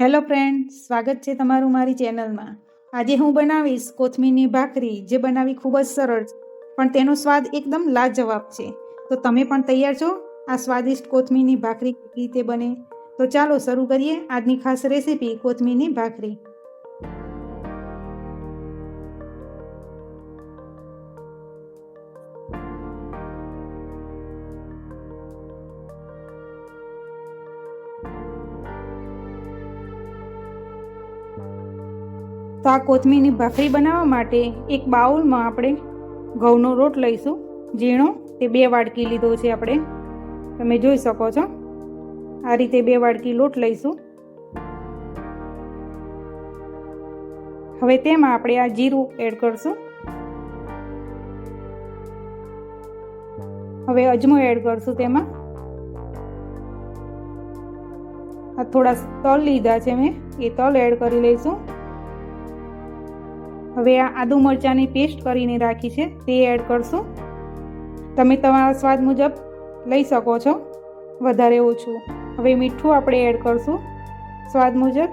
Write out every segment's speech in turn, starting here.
Hello friend, સ્વાગત છે તમારું મારી ચેનલમાં. આજે હું બનાવીશ કોથમીરની ભાખરી, જે બનાવવી ખૂબ જ સરળ પણ તેનો સ્વાદ એકદમ લાજવાબ છે. તો તમે પણ તૈયાર છો? આ સ્વાદિષ્ટ કોથમીરની ભાખરી કેવી રીતે બને? તો ચાલો શરૂ કરીએ આજની ખાસ રેસીપી કોથમીરની ભાખરી. તો આ કોથમીરની ભાખરી બનાવવા માટે એક બાઉલમાં આપણે ઘઉંનો રોટ લઈશું. ઝીણો, તે બે વાડકી લીધો છે આપણે. તમે જોઈ શકો છો. આ રીતે બે વાડકી લોટ લઈશું. હવે તેમાં આપણે આ જીરું એડ કરશું. હવે અજમો એડ કરશું તેમાં. આ થોડા તલ લીધા છે મેં, એ તલ એડ કરી લઈશું. હવે આ આદુ મરચાંની પેસ્ટ કરીને રાખી છે, તે એડ કરશું. તમે તમારા સ્વાદ મુજબ લઈ શકો છો, વધારે ઓછું. હવે મીઠું આપણે એડ કરશું, સ્વાદ મુજબ.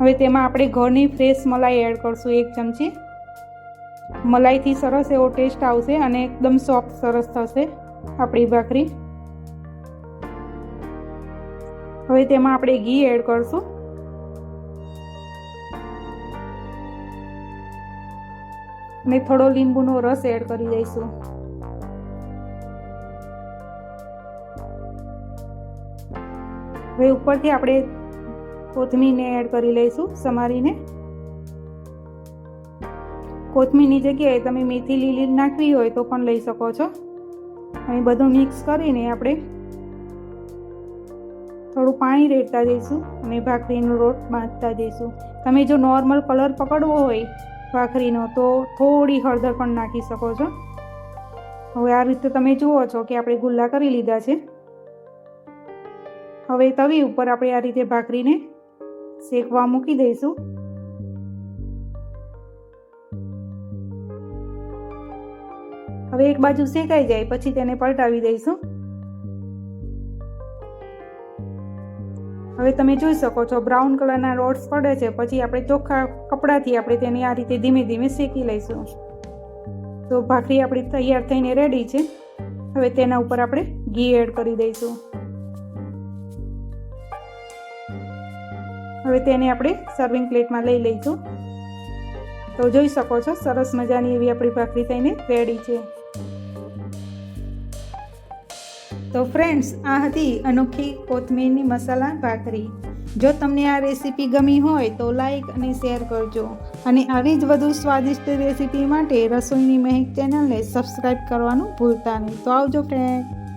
હવે તેમાં આપણે ઘરની ફ્રેશ મલાઈ એડ કરશું એક ચમચી. મલાઈથી સરસ એવો ટેસ્ટ આવશે અને એકદમ સોફ્ટ સરસ થશે આપણી ભાખરી. હવે તેમાં આપણે ઘી એડ કરશું. અને થોડો લીંબુનો રસ એડ કરી દઈશું. હવે ઉપરથી આપણે કોથમીરને એડ કરી લઈશું સમારીને. કોથમીરની જગ્યાએ તમે મેથી લીલી નાખવી હોય તો પણ લઈ શકો છો. અને બધું મિક્સ કરીને આપણે થોડું પાણી રેડતા જઈશું અને ભાખરીનો રોટ બાંધતા જઈશું. તમે જો નોર્મલ કલર પકડવો હોય ભાખરીનો, તો થોડી હળદર પણ નાખી શકો છો. હવે આ રીતે તમે જુઓ છો કે આપણે ગુલ્લા કરી લીધા છે. હવે તવી ઉપર આપણે આ રીતે ભાખરીને શેકવા મૂકી દઈશું. હવે એક બાજુ શેકાઈ જાય, પછી તેને પલટાવી દઈશું. હવે તમે જોઈ શકો છો બ્રાઉન કલરના રોડ્સ પડે છે, પછી આપણે ચોખ્ખા કપડાથી આપણે તેને આ રીતે ધીમે ધીમે શેકી લઈશું. તો ભાખરી આપણી તૈયાર થઈને રેડી છે. હવે તેના ઉપર આપણે ઘી એડ કરી દઈશું. હવે તેને આપણે સર્વિંગ પ્લેટમાં લઈ લઈશું. તો જોઈ શકો છો, સરસ મજાની એવી આપણી ભાખરી થઈને રેડી છે. તો ફ્રેન્ડ્સ આ હતી અનોખી કોથમીરની મસાલા ભાખરી. જો તમને આ રેસીપી ગમી હોય તો લાઈક અને શેર કરજો. અને આવી જ વધુ સ્વાદિષ્ટ રેસીપી માટે રસોઈની મહેક ચેનલને સબસ્ક્રાઈબ કરવાનું ભૂલતા નહીં. તો આવજો ફ્રેન્ડ